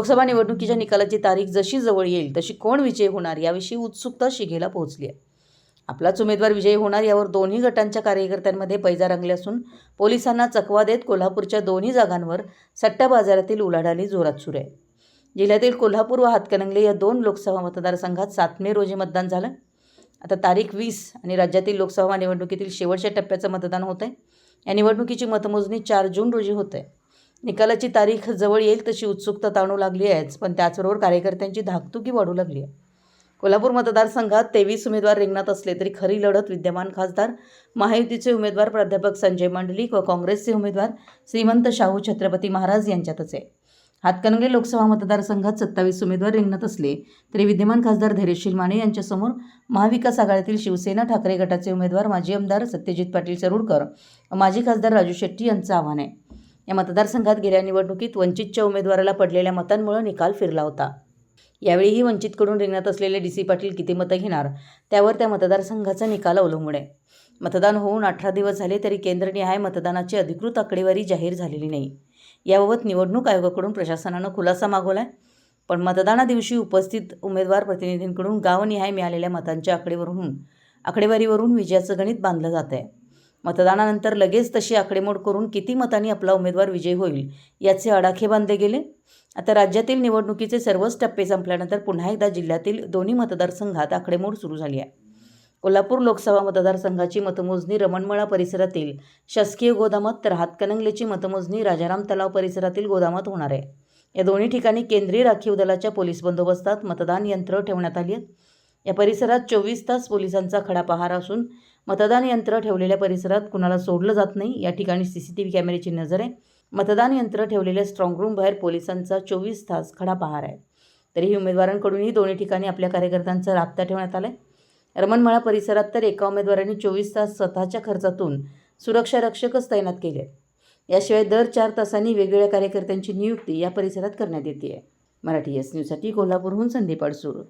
लोकसभा निवडणुकीच्या निकालाची तारीख जशी जवळ येईल तशी कोण विजयी होणार याविषयी उत्सुकता शिगेला पोहोचली आहे. आपलाच उमेदवार विजयी होणार यावर दोन्ही गटांच्या कार्यकर्त्यांमध्ये पैजा रंगले असून पोलिसांना चकवा देत कोल्हापूरच्या दोन्ही जागांवर सट्टा बाजारातील उलाढाली जोरात सुरू आहे. जिल्ह्यातील कोल्हापूर व हातकणंगले या दोन लोकसभा मतदारसंघात सात मे रोजी मतदान झालं. आता तारीख वीस आणि राज्यातील लोकसभा निवडणुकीतील शेवटच्या टप्प्याचं मतदान होत आहे या निवडणुकीची मतमोजणी चार जून रोजी होत आहे निकालाची तारीख जवळ येईल तशी उत्सुकता ताणू लागली आहेच पण त्याचबरोबर कार्यकर्त्यांची धाकधुकी वाढू लागली आहे. कोल्हापूर मतदारसंघात तेवीस उमेदवार रिंगणात असले तरी खरी लढत विद्यमान खासदार महायुतीचे उमेदवार प्राध्यापक संजय मंडलिक व काँग्रेसचे उमेदवार श्रीमंत शाहू छत्रपती महाराज यांच्यातच आहे. हातकणंगले लोकसभा मतदारसंघात सत्तावीस उमेदवार रिंगणात असले तरी विद्यमान खासदार धैर्यशील माने यांच्यासमोर महाविकास आघाडीतील शिवसेना ठाकरे गटाचे उमेदवार माजी आमदार सत्यजित पाटील सरुडकर व माजी खासदार राजू शेट्टी यांचं आव्हान आहे. या मतदारसंघात गेल्या निवडणुकीत वंचितच्या उमेदवाराला पडलेल्या मतांमुळे निकाल फिरला होता. यावेळीही वंचितकडून रिंगणात असलेले डी सी पाटील किती मतं घेणार त्यावर त्या मतदारसंघाचा निकाल अवलंबून आहे. मतदान होऊन अठरा दिवस झाले तरी केंद्रनिहाय मतदानाची अधिकृत आकडेवारी जाहीर झालेली नाही. याबाबत निवडणूक आयोगाकडून प्रशासनानं खुलासा मागवला आहे पण मतदाना दिवशी उपस्थित उमेदवार प्रतिनिधींकडून गावनिहाय मिळालेल्या मतांच्या आकडेवरून आकडेवारीवरून विजयाचं गणित बांधलं जात आहे मतदानानंतर लगेच तशी आकडेमोड करून किती मतांनी आपला उमेदवार विजयी होईल याचे आडाखे बांधले गेले. आता राज्यातील निवडणुकीचे सर्वच टप्पे संपल्यानंतर पुन्हा एकदा जिल्ह्यातील दोन्ही मतदारसंघात आकडेमोड सुरू झाली आहे. कोल्हापूर लोकसभा मतदारसंघाची मतमोजणी रमणमळा परिसरातील शासकीय गोदामात तर हातकणंगलेची मतमोजणी राजाराम तलाव परिसरातील गोदामात होणार आहे. या दोन्ही ठिकाणी केंद्रीय राखीव दलाच्या पोलीस बंदोबस्तात मतदान यंत्र ठेवण्यात आली आहेत या परिसरात चोवीस तास पोलिसांचा खडा पहारा असून मतदान यंत्र ठेवलेल्या परिसरात कुणाला सोडलं जात नाही या ठिकाणी सी सी टी व्ही कॅमेऱ्याची नजर आहे. मतदान यंत्र ठेवलेल्या स्ट्रॉंग बाहेर पोलिसांचा चोवीस तास खडा पहार आहे. तरीही उमेदवारांकडूनही दोन्ही ठिकाणी आपल्या कार्यकर्त्यांचा राबता ठेवण्यात आला आहे रमणमाळा परिसरात तर एका उमेदवाराने चोवीस तास स्वतःच्या खर्चातून सुरक्षा रक्षकच तैनात केले. याशिवाय दर चार तासांनी वेगवेगळ्या कार्यकर्त्यांची नियुक्ती या परिसरात करण्यात येते आहे मराठी एस न्यूजसाठी कोल्हापूरहून संदीप अडसूळ.